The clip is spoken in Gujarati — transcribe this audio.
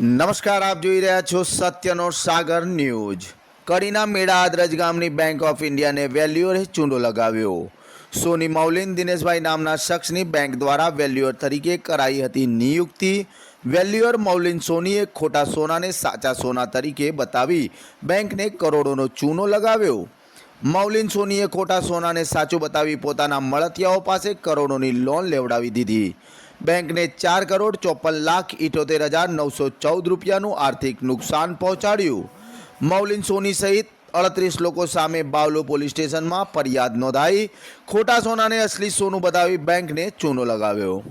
નમસ્કાર, આપ જોઈ રહ્યા છો સત્યનો સાગર ન્યૂઝ. કરીના મેળા આદરજ ગામની બેંક ઓફ ઇન્ડિયાને વેલ્યુઅરે ચૂંડો લગાવ્યો. સોની મૌલિન દિનેશભાઈ નામના શખ્સની બેંક દ્વારા વેલ્યુઅર તરીકે કરાઈ હતી નિયુક્તિ. વેલ્યુઅર મૌલિન સોનીએ ખોટા સોનાને સાચા સોના તરીકે બતાવી બેંકને કરોડોનો ચૂનો લગાવ્યો. મૌલિન સોનીએ ખોટા સોનાને સાચું બતાવી પોતાના મળતિયાઓ પાસે કરોડોની લોન લેવડાવી દીધી. બેંકને ચાર કરોડ ચોપન લાખ ઇઠોતેર હજાર નવસો ચૌદ રૂપિયાનું આર્થિક નુકસાન પહોંચાડ્યું. મૌલિન સોની સહિત અડત્રીસ લોકો સામે બાવલો પોલીસ સ્ટેશનમાં ફરિયાદ નોંધાઈ. ખોટા સોનાને અસલી સોનું બતાવી બેંકને ચૂનો લગાવ્યો.